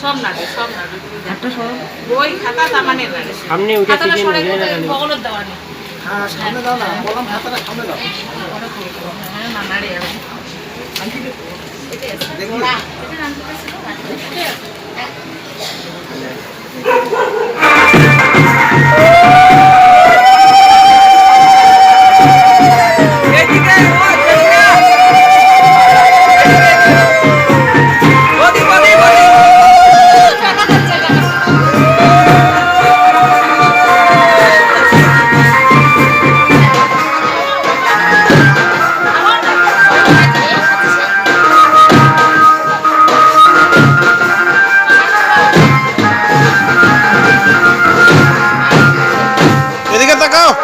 সব নাটক সব নাটক একটা বই খাতা তামানের নাটক সামনে উঠে খাতাটা থেকে সরাই নিয়ে কোথায়? যাবেন। ভগলের দেওয়া হ্যাঁ না আমি এটাই আছে। go.